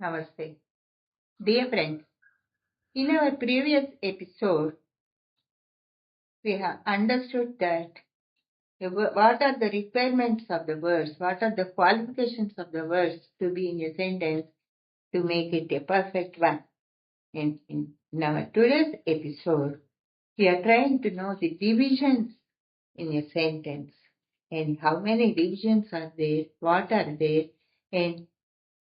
Namaste. Dear friends, in our previous episode, we have understood that what are the requirements of the words, what are the qualifications of the words to be in a sentence to make it a perfect one. In, in our today's episode, we are trying to know the divisions in a sentence and how many divisions are there, what are there, and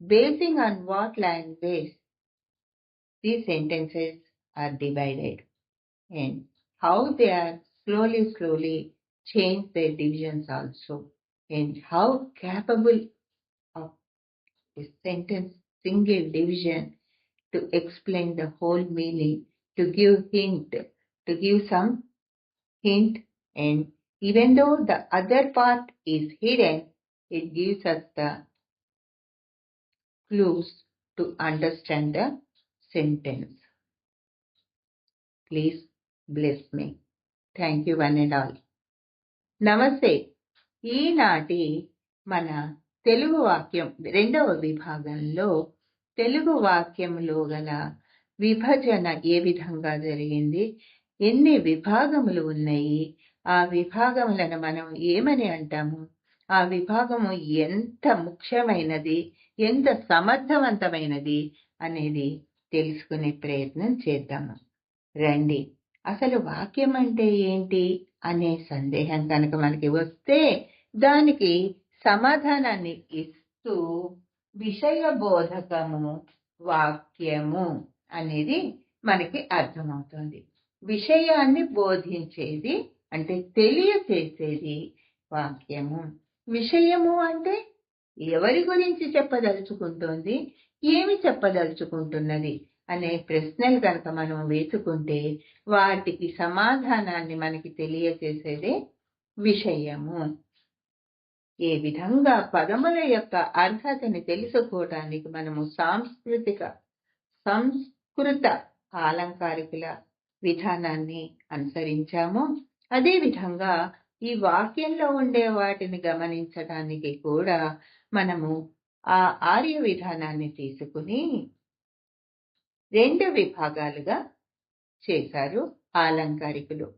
basing on what language these sentences are divided and how they are slowly, slowly change their divisions also and how capable of a sentence single division to explain the whole meaning, to give hint, to give some hint and even though the other part is hidden, it gives us the clues to understand the sentence. Please bless me. Thank you one and all నమస్తే ఈనాటి మన తెలుగు వాక్యం రెండవ విభాగంలో తెలుగు వాక్యంలో గల విభజన ఏ విధంగా జరిగింది? ఎన్ని విభాగములు ఉన్నాయి? ఆ విభాగములను మనం ఏమని అంటాము? ఆ విభాగము ఎంత ముఖ్యమైనది? ఎంత సమర్థవంతమైనది అనేది తెలుసుకునే ప్రయత్నం చేద్దాము. రండి. అసలు వాక్యం అంటే ఏంటి అనే సందేహం కనుక మనకి వస్తే దానికి సమాధానాన్ని ఇస్తూ విషయ బోధకము వాక్యము అనేది మనకి అర్థమవుతుంది. విషయాన్ని బోధించేది అంటే తెలియచేసేది వాక్యము. విషయము అంటే ఎవరి గురించి చెప్పదలుచుకుంటోంది? ఏమి చెప్పదలుచుకుంటున్నది? అనే ప్రశ్నలు కనుక మనం వేసుకుంటే వాటికి సమాధానాన్ని మనకి తెలియచేసేదే విషయము. ఏ విధంగా పదముల యొక్క అర్హతని తెలుసుకోవడానికి మనము సాంస్కృతిక సంస్కృత అలంకారికుల విధానాన్ని అనుసరించామో. అదే విధంగా ఈ వాక్యంలో ఉండే వాటిని గమనించడానికి కూడా మనము ఆ ఆర్య విధానాన్ని తీసుకుని రెండు విభాగాలుగా చేశారు అలంకారికులు.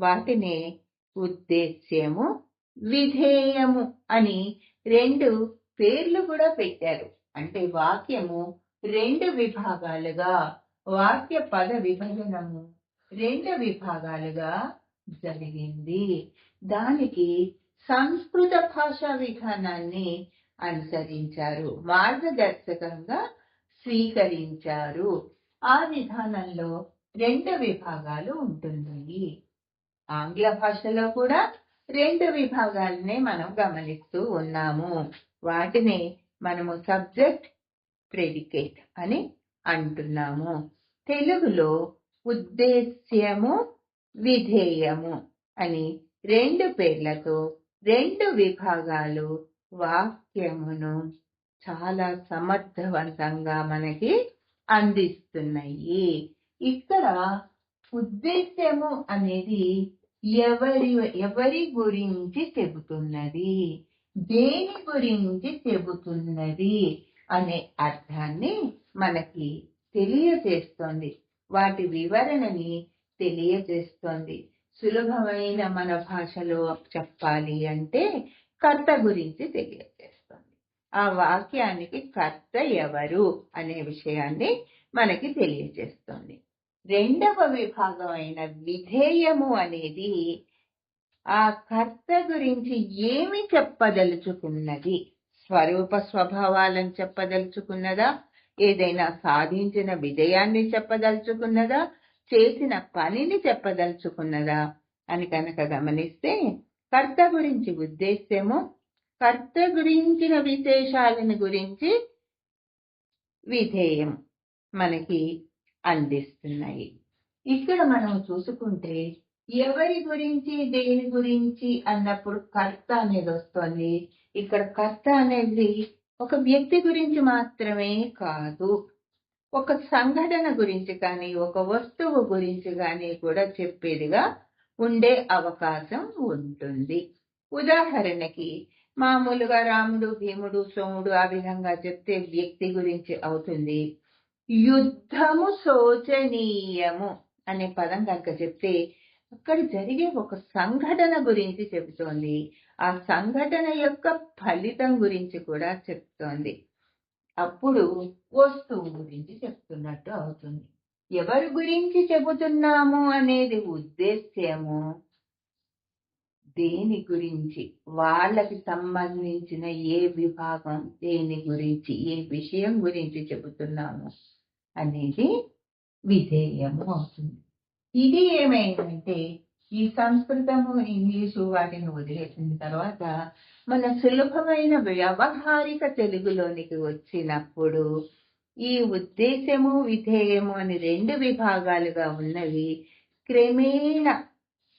వాటినే ఉద్దేశ్యము విధేయము అని రెండు పేర్లు కూడా పెట్టారు. అంటే వాక్యము రెండు విభాగాలుగా వాక్య పద విభజనము రెండు విభాగాలుగా జరిగింది. దానికి సంస్కృత భాషా విధానాన్ని అనుసరించారు. మార్గదర్శకంగా స్వీకరించారు. ఆ విధానంలో రెండు విభాగాలు ఉంటున్నాయి. ఆంగ్ల భాషలో కూడా రెండు విభాగాలనే మనం గమనిస్తూ ఉన్నాము. వాటిని మనము సబ్జెక్ట్ ప్రెడికేట్ అని అంటున్నాము. తెలుగులో ఉద్దేశ్యము విధేయము అని రెండు పేర్లతో రెండు విభాగాలు వాక్యమును చాలా సమర్థవంతంగా మనకి అందిస్తున్నాయి. ఇక్కడ ఉద్దేశ్యము అనేది ఎవరి ఎవరి గురించి చెబుతున్నది? దేని గురించి చెబుతున్నది? అనే అర్థాన్ని మనకి తెలియజేస్తోంది. వాటి వివరణని తెలియజేస్తోంది. సులభమైన మన భాషలో చెప్పాలి అంటే కర్త గురించి తెలియజేస్తుంది. ఆ వాక్యానికి కర్త ఎవరు అనే విషయాన్ని మనకి తెలియజేస్తుంది. రెండవ విభాగం అయిన విధేయము అనేది ఆ కర్త గురించి ఏమి చెప్పదలుచుకున్నది? స్వరూప స్వభావాలను చెప్పదలుచుకున్నదా? ఏదైనా సాధించిన విజయాన్ని చెప్పదలుచుకున్నదా? చేసిన పనిని చెప్పదలుచుకున్నదా? అని కనుక గమనిస్తే కర్త గురించి ఉద్దేశ్యము కర్త గురించిన విశేషాలను గురించి విధేయం మనకి అందిస్తున్నాయి. ఇక్కడ మనం చూసుకుంటే ఎవరి గురించి దేని గురించి అన్నప్పుడు కర్త అనేది వస్తుంది. ఇక్కడ కర్త అనేది ఒక వ్యక్తి గురించి మాత్రమే కాదు ఒక సంఘటన గురించి కానీ ఒక వస్తువు గురించి కానీ కూడా చెప్పేదిగా ఉండే అవకాశం ఉంటుంది. ఉదాహరణకి మామూలుగా రాముడు భీముడు సోముడు ఆ విధంగా చెప్తే వ్యక్తి గురించి అవుతుంది. యుద్ధము శోచనీయము అనే పదం కనుక చెప్తే అక్కడ జరిగే ఒక సంఘటన గురించి చెబుతోంది. ఆ సంఘటన యొక్క ఫలితం గురించి కూడా చెప్తోంది. అప్పుడు వస్తువు గురించి చెప్తున్నట్టు అవుతుంది. ఎవరి గురించి చెబుతున్నాము అనేది ఉద్దేశ్యము. దేని గురించి? వాళ్ళకి సంబంధించిన ఏ విభాగం దేని గురించి ఏ విషయం గురించి చెబుతున్నాము అనేది విధేయము అవుతుంది. ఇది ఏమైందంటే ఈ సంస్కృతము ఇంగ్లీషు వాటిని వదిలేసిన తర్వాత మన సులభమైన వ్యవహారిక తెలుగులోనికి వచ్చినప్పుడు ఈ ఉద్దేశము విధేయము అని రెండు విభాగాలుగా ఉన్నవి క్రమేణ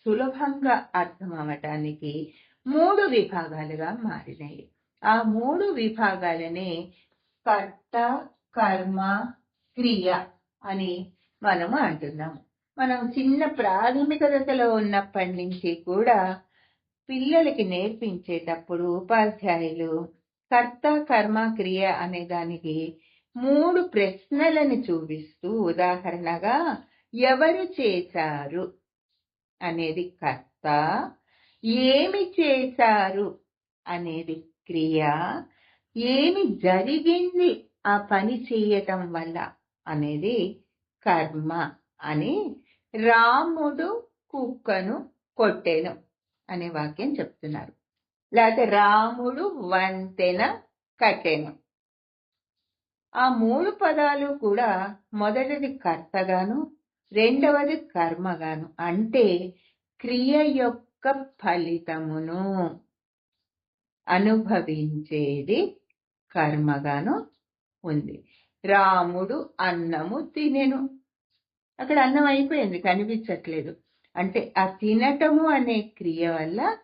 సులభంగా అర్థమవటానికి మూడు విభాగాలుగా మారినాయి. ఆ మూడు విభాగాలనే కర్త కర్మ క్రియ అని మనము అంటున్నాము. మనం చిన్న ప్రాథమిక దశలో ఉన్నప్పటి నుంచి కూడా పిల్లలకి నేర్పించేటప్పుడు ఉపాధ్యాయులు కర్త కర్మ క్రియ అనే దానికి మూడు ప్రశ్నలను చూపిస్తూ ఉదాహరణగా ఎవరు చేశారు? అనేది కర్త. ఏమి చేశారు? అనేది క్రియ. ఏమి జరిగింది ఆ పని చేయటం వల్ల? అనేది కర్మ అని రాముడు కుక్కను కొట్టెను అనే వాక్యం చెప్తున్నారు. లేకపోతే రాముడు వంతెన కట్టెను. ఆ మూడు పదాలు కూడా మొదటిది కర్తగాను రెండవది కర్మగాను. అంటే క్రియ యొక్క ఫలితమును అనుభవించేది కర్మగాను ఉంది. రాముడు అన్నము తినెను. అక్కడ అన్నం అయిపోయింది కనిపించట్లేదు. అంటే ఆ తినటము అనే క్రియ వల్ల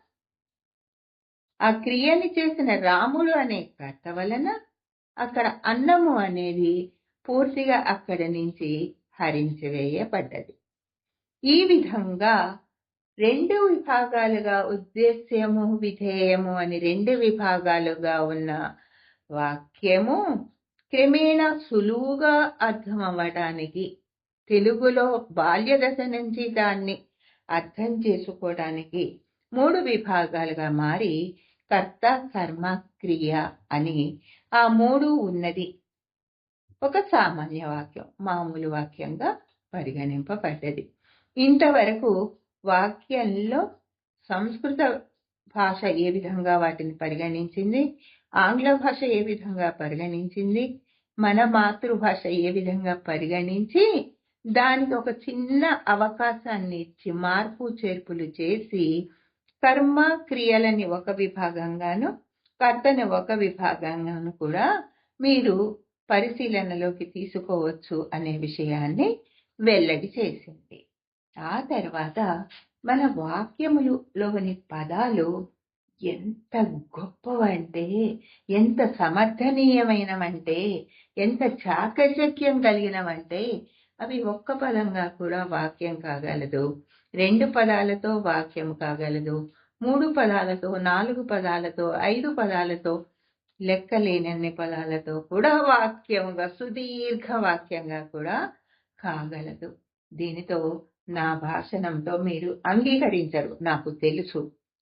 ఆ క్రియని చేసిన రాముడు అనే కర్త వలన అక్కడ అన్నము అనేది పూర్తిగా అక్కడి నుంచి హరించివేయబడ్డది. ఈ విధంగా రెండు విభాగాలుగా ఉద్దేశ్యము విధేయము అని రెండు విభాగాలుగా ఉన్న వాక్యము క్రమేణా సులువుగా అర్థమవ్వడానికి తెలుగులో బాల్య దశ నుంచి దాన్ని అర్థం చేసుకోవడానికి మూడు విభాగాలుగా మారి కర్త కర్మ క్రియ అని ఆ మూడు ఉన్నది. ఒక సామాన్య వాక్యం మామూలు వాక్యంగా పరిగణింపబడ్డది. ఇంతవరకు వాక్యంలో సంస్కృత భాష ఏ విధంగా వాటిని పరిగణించింది? ఆంగ్ల భాష ఏ విధంగా పరిగణించింది? మన మాతృభాష ఏ విధంగా పరిగణించి దానికి ఒక చిన్న అవకాశాన్ని ఇచ్చి మార్పు చేర్పులు చేసి కర్మ క్రియలని ఒక విభాగంగాను కర్తని ఒక విభాగంగాను కూడా మీరు పరిశీలనలోకి తీసుకోవచ్చు అనే విషయాన్ని వెల్లడి చేసింది. ఆ తర్వాత మన వాక్యములోని పదాలు ఎంత గొప్పవంటే ఎంత సమర్థనీయమైనవంటే ఎంత చాకచక్యం కలిగినవంటే అవి ఒక్క పదంగా కూడా వాక్యం కాగలదు రెండు పదాలతో వాక్యం కాగలదు మూడు పదాలతో నాలుగు పదాలతో ఐదు పదాలతో లెక్కలేనన్ని పదాలతో కూడా వాక్యంగా సుదీర్ఘ వాక్యంగా కూడా కాగలదు. దీనితో నా భాషణంతో మీరు అంగీకరించరు. నాకు తెలుసు.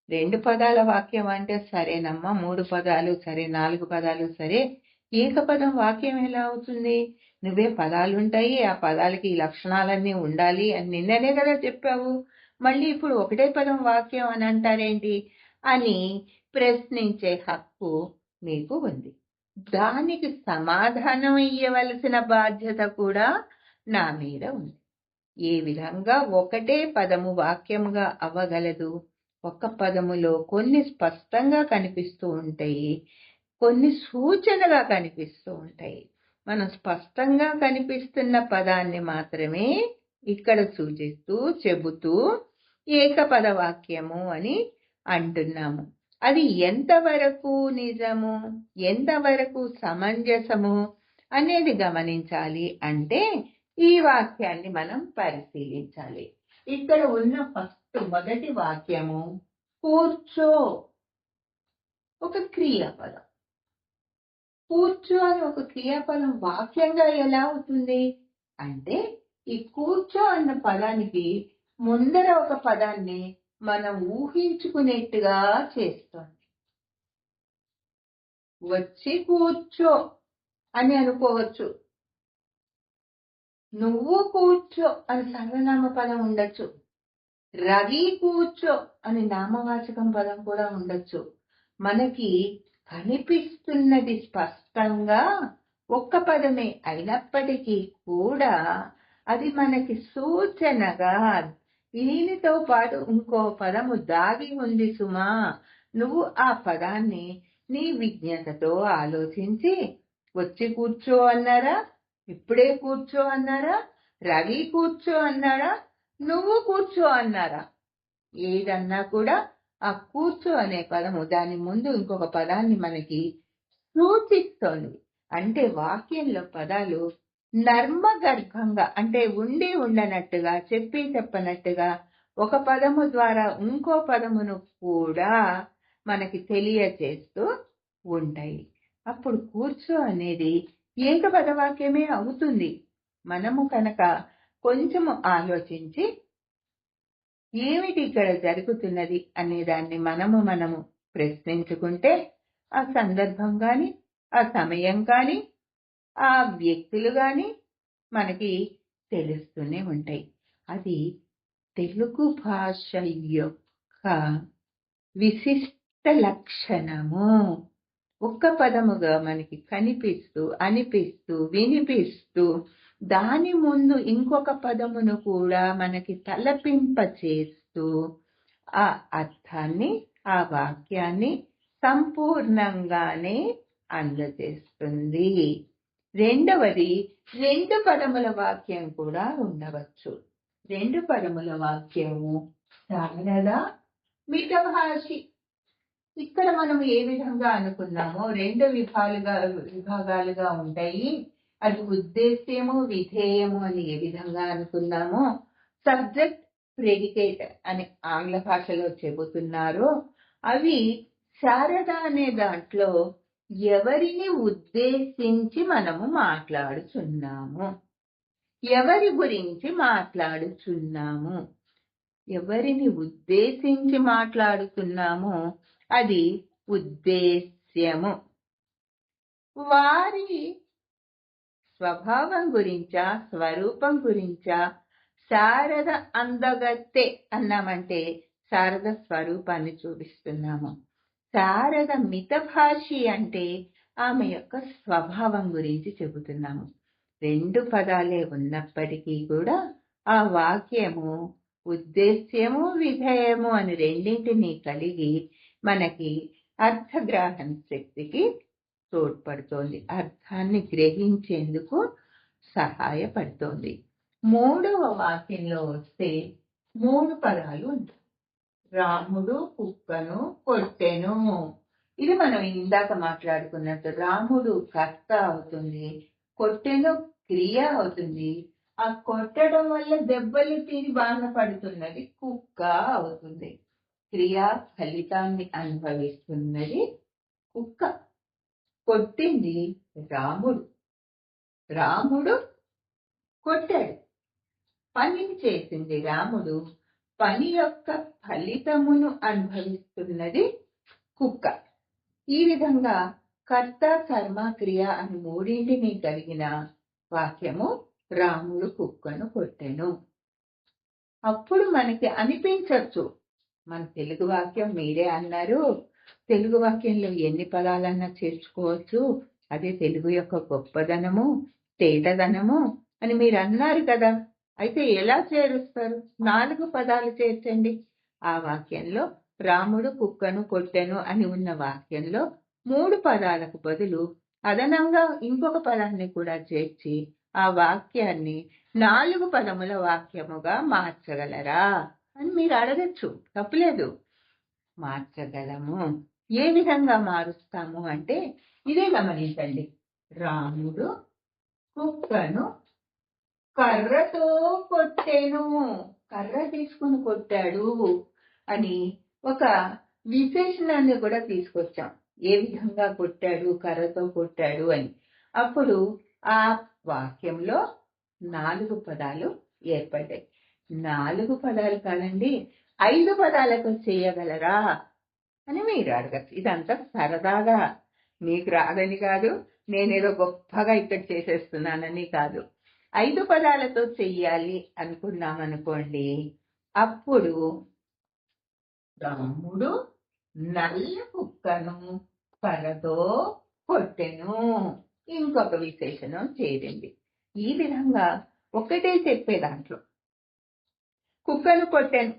రెండు పదాల వాక్యం అంటే సరేనమ్మా మూడు పదాలు సరే నాలుగు పదాలు సరే. ఏకపదం వాక్యం ఎలా అవుతుంది? నువ్వే పదాలుంటాయి ఆ పదాలకి ఈ లక్షణాలన్నీ ఉండాలి అని నిన్ననే కదా చెప్పావు. మళ్ళీ ఇప్పుడు ఒకటే పదం వాక్యం అని అంటారేంటి? అని ప్రశ్నించే హక్కు మీకు ఉంది. దానికి సమాధానం ఇయ్యవలసిన బాధ్యత కూడా నా మీద ఉంది. ఏ విధంగా ఒకటే పదము వాక్యముగా అవ్వగలదు? ఒక్క పదములో కొన్ని స్పష్టంగా కనిపిస్తూ ఉంటాయి కొన్ని సూచనగా కనిపిస్తూ ఉంటాయి. మనం స్పష్టంగా కనిపిస్తున్న పదాన్ని మాత్రమే ఇక్కడ సూచిస్తూ చెబుతూ ఏకపద వాక్యము అని అంటున్నాము. అది ఎంతవరకు నిజము? ఎంతవరకు సమంజసము అనేది గమనించాలి అంటే ఈ వాక్యాన్ని మనం పరిశీలించాలి. ఇక్కడ ఉన్న ఫస్ట్ మొదటి వాక్యము కూర్చో. ఒక క్రియాపదం. కూర్చో అని ఒక క్రియాపదం వాక్యంగా ఎలా అవుతుంది? అంటే ఈ కూర్చో అన్న పదానికి ముందర ఒక పదాన్ని మనం ఊహించుకునేట్టుగా చేస్తుంది. వచ్చి కూర్చో అని అనుకోవచ్చు. నువ్వు కూర్చో అని సర్వనామ పదం ఉండొచ్చు. రవి కూర్చో అని నామవాచకం పదం కూడా ఉండొచ్చు. మనకి కనిపిస్తున్నది స్పష్టంగా ఒక్క పదమే అయినప్పటికీ కూడా అది మనకి సూచనగా దీనితో పాటు ఇంకో పదము దాగి ఉంది సుమా. నువ్వు ఆ పదాన్ని నీ విజ్ఞతతో ఆలోచించి వచ్చి కూర్చో అన్నారా? ఇప్పుడే కూర్చో అన్నారా? రవి కూర్చో అన్నారా? నువ్వు కూర్చో అన్నారా? ఏదన్నా కూడా ఆ కూర్చో అనే పదము దాని ముందు ఇంకొక పదాన్ని మనకి సూచిస్తోంది. అంటే వాక్యంలో పదాలు నర్మగర్భంగా అంటే ఉండి ఉండనట్టుగా చెప్పి చెప్పనట్టుగా ఒక పదము ద్వారా ఇంకో పదమును కూడా మనకి తెలియచేస్తూ ఉంటాయి. అప్పుడు కూర్చో అనేది ఏకపద వాక్యమే అవుతుంది. మనము కనుక కొంచెము ఆలోచించి ఏమిటి ఇక్కడ జరుగుతున్నది అనే దాన్ని మనము మనము ప్రశ్నించుకుంటే ఆ సందర్భం కానీ ఆ సమయం కానీ ఆ వ్యక్తులు కానీ మనకి తెలుస్తూనే ఉంటాయి. అది తెలుగు భాష యొక్క విశిష్ట లక్షణము. ఒక్క పదముగా మనకి కనిపిస్తూ అనిపిస్తూ వినిపిస్తూ దాని ముందు ఇంకొక పదమును కూడా మనకి తలపింప చేస్తూ ఆ అర్థాన్ని ఆ వాక్యాన్ని సంపూర్ణంగానే అందజేస్తుంది. రెండవది రెండు పదముల వాక్యం కూడా ఉండవచ్చు. రెండు పదముల వాక్యము శారద మితభాషి. ఇక్కడ మనం ఏ విధంగా అనుకున్నామో రెండు విభాలుగా విభాగాలుగా ఉంటాయి. అది ఉద్దేశ్యము విధేయము అని ఏ విధంగా అనుకున్నామో సబ్జెక్ట్ ప్రెడికేట్ అని ఆంగ్ల భాషలో చెబుతున్నారు. అవి శారద అనే దాంట్లో ఎవరిని ఉద్దేశించి మనము మాట్లాడుచున్నాము? ఎవరి గురించి మాట్లాడుచున్నాము? ఎవరిని ఉద్దేశించి మాట్లాడుతున్నాము? అది ఉద్దేశ్యము. వారి స్వభావం గురించా? స్వరూపం గురించా? శారద అందగత్తె అన్నామంటే శారద స్వరూపాన్ని చూపిస్తున్నాము. శారద మితభాషి అంటే ఆమె యొక్క స్వభావం గురించి చెబుతున్నాము. రెండు పదాలే ఉన్నప్పటికీ కూడా ఆ వాక్యము ఉద్దేశ్యము విధేయము అని రెండింటినీ కలిగి మనకి అర్థగ్రహణ శక్తికి తోడ్పడుతోంది. అర్థాన్ని గ్రహించేందుకు సహాయపడుతోంది. మూడవ వాక్యంలో వస్తే మూడు పదాలు ఉంటాయి. రాముడు కుక్కను కొట్టెను. ఇది మనం ఇందాక మాట్లాడుకున్నట్టు రాముడు కర్త అవుతుంది కొట్టెను క్రియ అవుతుంది. ఆ కొట్టడం వల్ల దెబ్బలు తిని బాధపడుతున్నది కుక్క అవుతుంది. క్రియా ఫలితాన్ని అనుభవిస్తున్నది కుక్క. కొట్టింది రాముడు. రాముడు కొట్టాడు. పనిని చేసింది రాముడు. పని యొక్క ఫలితమును అనుభవిస్తున్నది కుక్క. ఈ విధంగా కర్త కర్మ క్రియ అని మూడింటిని కలిగిన వాక్యము రాముడు కుక్కను కొట్టెను. అప్పుడు మనకి అనిపించవచ్చు మన తెలుగు వాక్యం మీరే అన్నారు. తెలుగు వాక్యంలో ఎన్ని పదాలన్నా చేర్చుకోవచ్చు. అదే తెలుగు యొక్క గొప్పదనము తేటదనము అని మీరు అన్నారు కదా. అయితే ఎలా చేరుస్తారు? నాలుగు పదాలు చేర్చండి. ఆ వాక్యంలో రాముడు కుక్కను కొట్టెను అని ఉన్న వాక్యంలో మూడు పదాలకు బదులు అదనంగా ఇంకొక పదాన్ని కూడా చేర్చి ఆ వాక్యాన్ని నాలుగు పదముల వాక్యముగా మార్చగలరా అని మీరు అడగచ్చు. తప్పులేదు. మార్చగలము. ఏ విధంగా మారుస్తాము అంటే ఇదే గమనించండి. రాముడు కుక్కను కర్రతో కొట్టెను. కర్ర తీసుకుని కొట్టాడు అని ఒక విశేషణాన్ని కూడా తీసుకొచ్చాం. ఏ విధంగా కొట్టాడు కర్రతో కొట్టాడు అని. అప్పుడు ఆ వాక్యంలో నాలుగు పదాలు ఏర్పడ్డాయి. నాలుగు పదాలు కాదండి ఐదు పదాలతో చేయగలరా అని మీరు అడగచ్చు. ఇదంతా సరదాగా. మీకు రాదని కాదు నేనేదో గొప్పగా ఇక్కడ చేసేస్తున్నానని కాదు. ఐదు పదాలతో చెయ్యాలి అనుకున్నాం అనుకోండి అప్పుడు రాముడు నల్ల కుక్కను పరతో కొట్టెను. ఇంకొక విశేషణం చేయండి ఈ విధంగా ఒకటే చెప్పే దాంట్లో. కుక్కను కొట్టాను.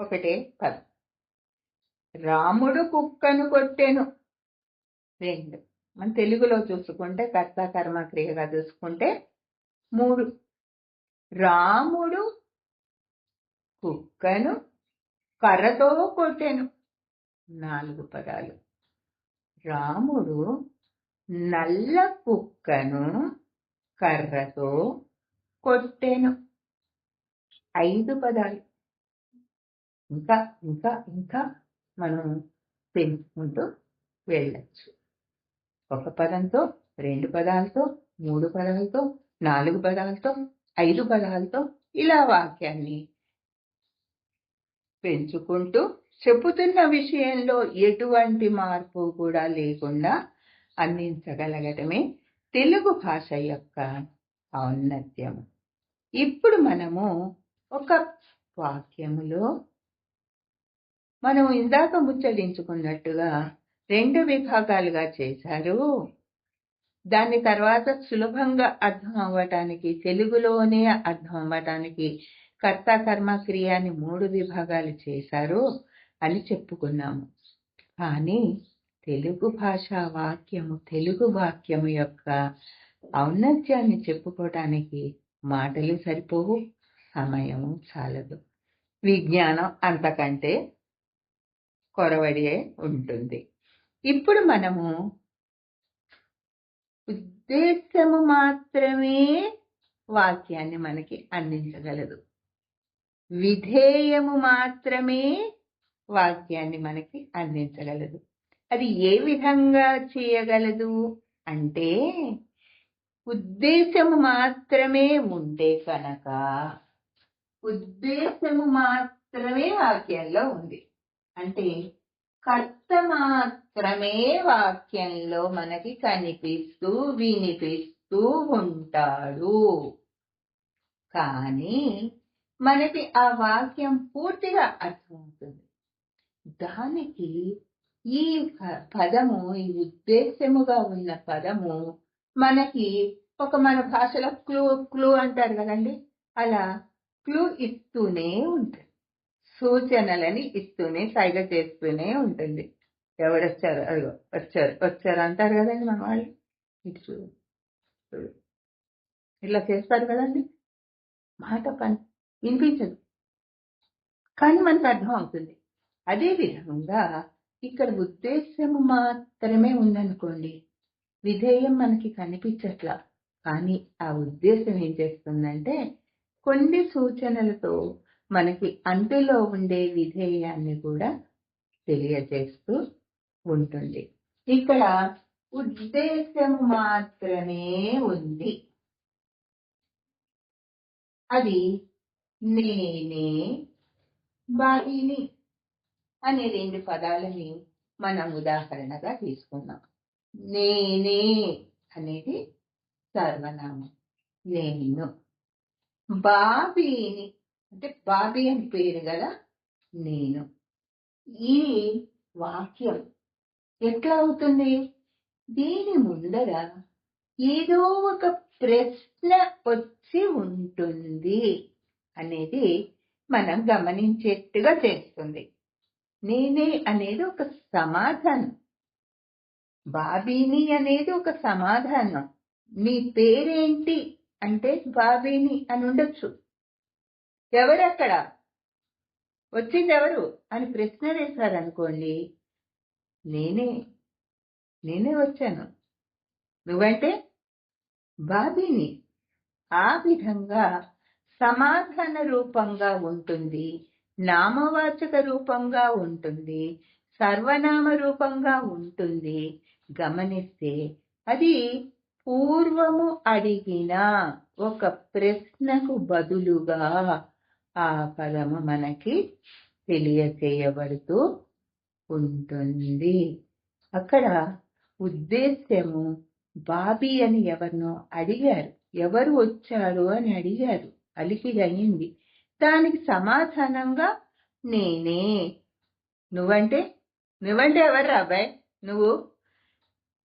ఒకటే పదం. రాముడు కుక్కను కొట్టెను. రెండు. మన తెలుగులో చూసుకుంటే కర్త కర్మ క్రియగా చూసుకుంటే మూడు. రాముడు కుక్కను కర్రతో కొట్టెను. నాలుగు పదాలు. రాముడు నల్ల కుక్కను కర్రతో కొట్టెను. ఐదు పదాలు. ఇంకా ఇంకా ఇంకా మనం పెంచుకుంటూ వెళ్ళచ్చు. ఒక పదంతో రెండు పదాలతో మూడు పదాలతో నాలుగు పదాలతో ఐదు పదాలతో ఇలా వాక్యాన్ని పెంచుకుంటూ చెబుతున్న విషయంలో ఎటువంటి మార్పు కూడా లేకుండా అందించగలగటమే తెలుగు భాష యొక్క ఔన్నత్యం. ఇప్పుడు మనము ఒక వాక్యములో మనం ఇందాక ముచ్చటించుకున్నట్టుగా రెండు విభాగాలుగా చేశారు. దాని తర్వాత సులభంగా అర్థం అవ్వటానికి తెలుగులోనే అర్థం అవ్వటానికి కర్త కర్మ క్రియ అని మూడు విభాగాలు చేశారు అని చెప్పుకున్నాము. కానీ తెలుగు భాష వాక్యము తెలుగు వాక్యము యొక్క ఔన్నత్యాన్ని చెప్పుకోవటానికి మాటలు సరిపోవు సమయము చాలదు. విజ్ఞానం అంతకంటే కొరవడియే ఉంటుంది. ఇప్పుడు మనము ఉద్దేశము మాత్రమే వాక్యాన్ని మనకి అందించగలదు. విధేయము మాత్రమే వాక్యాన్ని మనకి అందించగలదు. అది ఏ విధంగా చేయగలదు అంటే ఉద్దేశము మాత్రమే ఉంటే కనుక ఉద్దేశము మాత్రమే వాక్యంలో ఉంది. అంటే కర్త క్రమే వాక్యంలో మనకి కనిపిస్తూ వినిపిస్తూ ఉంటాడు. కానీ మనకి ఆ వాక్యం పూర్తిగా అర్థమవుతుంది. దానికి ఈ పదము ఈ ఉద్దేశముగా ఉన్న పదము మనకి ఒక మన భాషలో క్లూ క్లూ అంటారు కదండి? అలా క్లూ ఇస్తూనే ఉంటుంది. సూచనలని ఇస్తూనే సైగ చేస్తూనే ఉంటుంది. ఎవడొచ్చారు అదిగో వచ్చారు. వచ్చారు. అంటారు కదండి మన వాళ్ళు. ఇటు చూడు. చూడు. ఇట్లా చేస్తారు కదండి. మాట కన్ వినిపించదు. కానీ మనకు అర్థం అవుతుంది. అదే విధంగా ఇక్కడ ఉద్దేశము మాత్రమే ఉందనుకోండి. విధేయం మనకి కనిపించట్లా. కానీ ఆ ఉద్దేశం ఏం చేస్తుందంటే కొన్ని సూచనలతో మనకి అంటులో ఉండే విధేయాన్ని కూడా తెలియజేస్తూ ఉంటుంది. ఇక్కడ ఉద్దేశం మాత్రమే ఉంది. అది నేనే బాహిని అనే రెండు పదాలని మనం ఉదాహరణగా తీసుకున్నాం నేనే అనేది సర్వనామం. నేను. బాబీని అంటే బాబీ అని పేరు గల నేను. ఈ వాక్యం ఎట్లా అవుతుంది దీని ముందర ఏదో ఒక ప్రశ్న వచ్చి ఉంటుంది అనేది మనం గమనించేట్టుగా చేస్తుంది నేనే అనేది ఒక సమాధానం. బాబీని అనేది ఒక సమాధానం. మీ పేరేంటి? అంటే బాబీని అని ఉండొచ్చు. ఎవరక్కడ? వచ్చింది ఎవరు అని ప్రశ్న వేశారనుకోండి నేనే నేనే వచ్చాను. నువ్వంటే బాబీని. ఆ విధంగా సమాధాన రూపంగా ఉంటుంది నామవాచక రూపంగా ఉంటుంది సర్వనామ రూపంగా ఉంటుంది. గమనిస్తే అది పూర్వము అడిగిన ఒక ప్రశ్నకు బదులుగా ఆ పదము మనకి తెలియచేయబడుతూ ఉంటుంది అక్కడ ఉద్దేశ్యము బాబీ అని ఎవరినో అడిగారు. ఎవరు వచ్చారు అని అడిగారు. అలికిడయింది దానికి సమాధానంగా నేనే. నువ్వంటే? నువ్వంటే ఎవరు అబ్బాయి నువ్వు?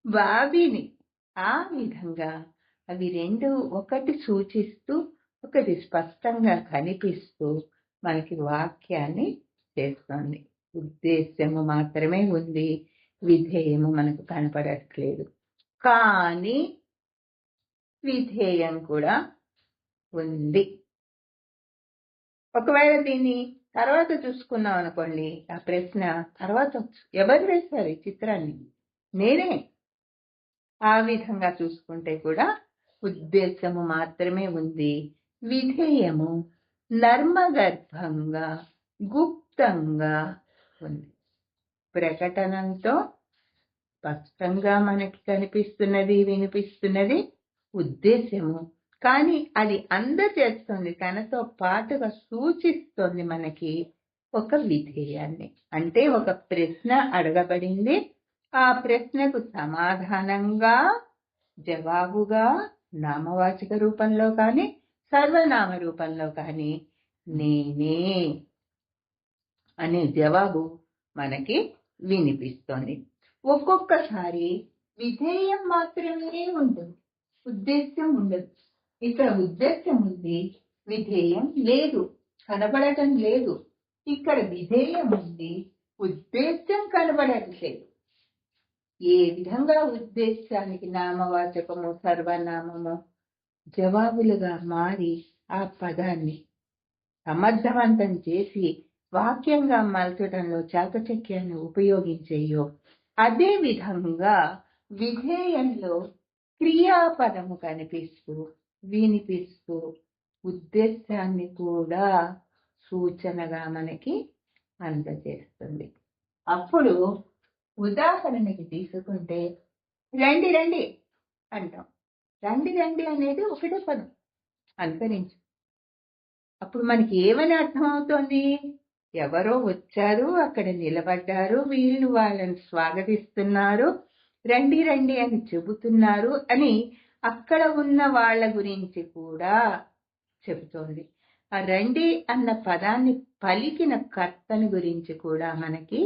బాబీని. ఆ విధంగా అవి రెండు ఒకటి సూచిస్తూ ఒకటి స్పష్టంగా కనిపిస్తూ మనకి వాక్యాన్ని చేస్తుంది. ఉద్దేశ్యము మాత్రమే ఉంది. విధేయము మనకు కనపడట్లేదు. కానీ విధేయం కూడా ఉంది. ఒకవేళ దీన్ని తర్వాత చూసుకున్నాం అనుకోండి. ఆ ప్రశ్న తర్వాత ఎవరు వేశారు ఈ చిత్రాన్ని? నేనే. ఆ విధంగా చూసుకుంటే కూడా ఉద్దేశము మాత్రమే ఉంది. విధేయము నర్మగర్భంగా గుప్తంగా ఉంది. ప్రకటనంతో స్పష్టంగా మనకి కనిపిస్తున్నది వినిపిస్తున్నది ఉద్దేశము కానీ అది అందజేస్తుంది తనతో పాటుగా సూచిస్తుంది మనకి ఒక విధేయాన్ని. అంటే ఒక ప్రశ్న అడగబడింది. ఆ ప్రశ్నకు సమాధానంగా జవాబుగా నామవాచక రూపంలో కానీ సర్వనామ రూపంలో కానీ నేనే అనే జవాబు మనకి వినిపిస్తుంది. ఒక్కొక్కసారి విధేయం మాత్రమే ఉంటుంది ఉద్దేశ్యం ఉండదు. ఇక్కడ ఉద్దేశ్యం ఉంది విధేయం లేదు కనబడటం లేదు. ఇక్కడ విధేయం ఉంది ఉద్దేశ్యం కనబడట్లేదు ఏ విధంగా ఉద్దేశానికి నామవాచకము సర్వనామము జవాబులుగా మారి ఆ పదాన్ని సమర్థవంతం చేసి వాక్యంగా మలచడంలో చాకచక్యాన్ని ఉపయోగించేయో అదే విధంగా విధేయంలో క్రియాపదము కనిపిస్తూ వినిపిస్తూ ఉద్దేశాన్ని కూడా సూచనగా మనకి అందజేస్తుంది. అప్పుడు ఉదాహరణకి తీసుకుంటే రండి రండి అంటాం. రండి రండి అనేది ఒకటే పదం. అనుసరించు అప్పుడు మనకి ఏమని అర్థమవుతోంది? ఎవరో వచ్చారు అక్కడ నిలబడ్డారు వీళ్ళు వాళ్ళని స్వాగతిస్తున్నారు రండి రండి అని చెబుతున్నారు అని అక్కడ ఉన్న వాళ్ళ గురించి కూడా చెబుతోంది. ఆ రండి అన్న పదాన్ని పలికిన కర్తని గురించి కూడా మనకి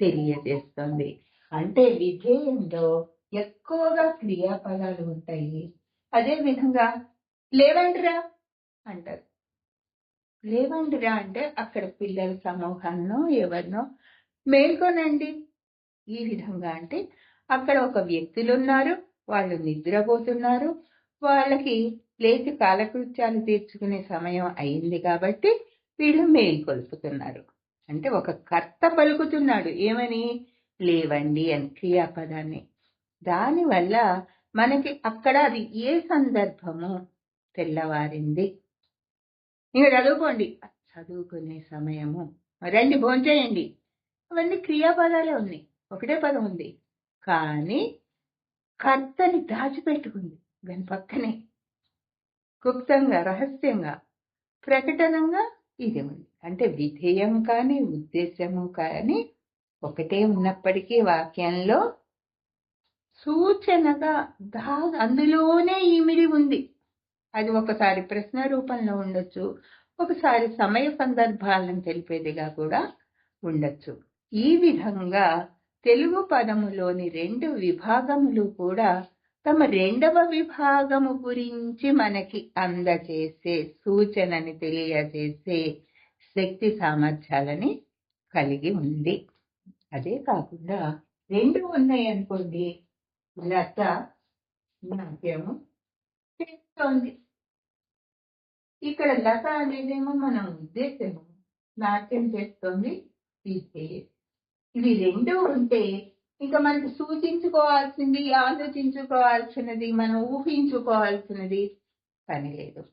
తెలియజేస్తుంది. అంటే విధేయంలో ఎక్కువగా క్రియాపదాలు ఉంటాయి. అదే విధంగా లేవండిరా అంటారు. లేవండిరా అంటే అక్కడ పిల్లల సమూహాన్నో ఎవరినో మేల్కొనండి. ఈ విధంగా అంటే అక్కడ ఒక వ్యక్తులు ఉన్నారు వాళ్ళు నిద్రపోతున్నారు వాళ్ళకి లేచి కాలకృత్యాలు తీర్చుకునే సమయం అయింది కాబట్టి వీళ్ళు మేల్కొల్పుతున్నారు. అంటే ఒక కర్త పలుకుతున్నాడు ఏమని? లేవండి అని క్రియాపదాన్ని. దానివల్ల మనకి అక్కడ అది ఏ సందర్భము తెల్లవారింది. ఇంకా చదువుకోండి. చదువుకునే సమయము. రండి భోంచేయండి అవన్నీ క్రియాపదాలే ఉన్నాయి. ఒకటే పదం ఉంది. కానీ కర్తని దాచిపెట్టుకుంది. దాని పక్కనే. గుప్తంగా రహస్యంగా ప్రకటనంగా ఇది ఉంది. అంటే విధేయం కానీ ఉద్దేశము కానీ ఒకటే ఉన్నప్పటికీ వాక్యంలో సూచనగా దా అందులోనే ఈమిడి ఉంది. అది ఒకసారి ప్రశ్న రూపంలో ఉండొచ్చు ఒకసారి సమయ సందర్భాలను తెలిపేదిగా కూడా ఉండొచ్చు. ఈ విధంగా తెలుగు పదములోని రెండు విభాగములు కూడా తమ రెండవ విభాగము గురించి మనకి అందజేసే సూచనని తెలియజేసే శక్తి సామర్థ్యాలని కలిగి ఉంది. అదే కాకుండా రెండు ఉన్నాయి అనుకోండి లత నాట్యము చేస్తోంది ఇక్కడ లత అనేదేమో మన ఉద్దేశము. నాట్యం చేస్తుంది. తీసే ఇవి రెండు ఉంటే ఇంకా మనకు సూచించుకోవాల్సింది ఆలోచించుకోవాల్సినది మనం ఊహించుకోవాల్సినది పని లేదు.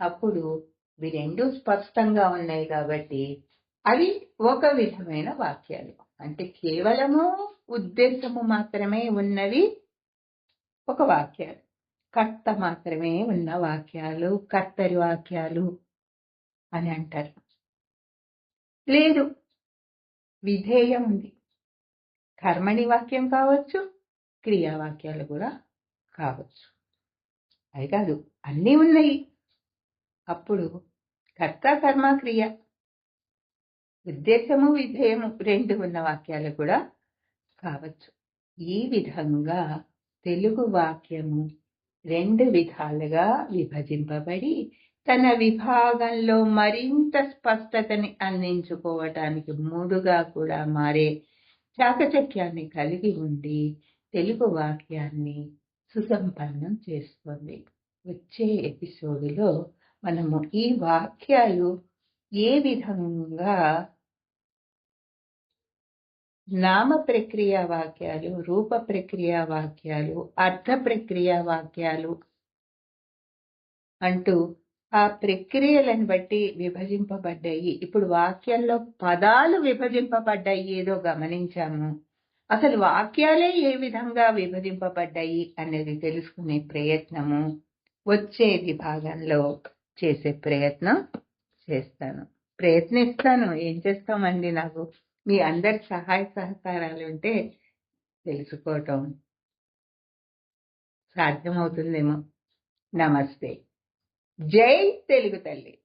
అప్పుడు ఇవి రెండు స్పష్టంగా ఉన్నాయి కాబట్టి అవి ఒక విధమైన వాక్యాలు. అంటే కేవలము ఉద్దేశము మాత్రమే ఉన్నవి ఒక వాక్యాలు. కర్త మాత్రమే ఉన్న వాక్యాలు కర్తరి వాక్యాలు అని అంటారు. లేదు విధేయం ఉంది. కర్మణి వాక్యం కావచ్చు క్రియావాక్యాలు కూడా కావచ్చు. అది కాదు అన్నీ ఉన్నాయి. అప్పుడు కర్త కర్మ క్రియ ఉద్దేశము విధేయము రెండు ఉన్న వాక్యాలు కూడా కావచ్చు. ఈ విధంగా తెలుగు వాక్యము రెండు విధాలుగా విభజింపబడి తన విభాగంలో మరింత స్పష్టతని అందించుకోవటానికి మూడుగా కూడా మారే చాకచక్యాన్ని కలిగి ఉండి తెలుగు వాక్యాన్ని సుసంపన్నం చేస్తుంది. వచ్చే ఎపిసోడ్లో మనము ఈ వాక్యాలు ఏ విధంగా నామ ప్రక్రియ వాక్యాలు రూప ప్రక్రియ వాక్యాలు అర్థ ప్రక్రియ వాక్యాలు అంటూ ఆ ప్రక్రియలను బట్టి విభజింపబడ్డాయి ఇప్పుడు వాక్యంలో పదాలు విభజింపబడ్డాయి ఏదో గమనించాము అసలు వాక్యాలే ఏ విధంగా విభజింపబడ్డాయి అనేది తెలుసుకునే ప్రయత్నము వచ్చే విభాగంలో చేసే ప్రయత్నం చేస్తాను ప్రయత్నిస్తాను ఏం చేస్తామండి నాకు మీ అందరి సహాయ సహకారాలు ఉంటే తెలుసుకోవటం సాధ్యమవుతుందేమో. నమస్తే. జై తెలుగు తల్లి.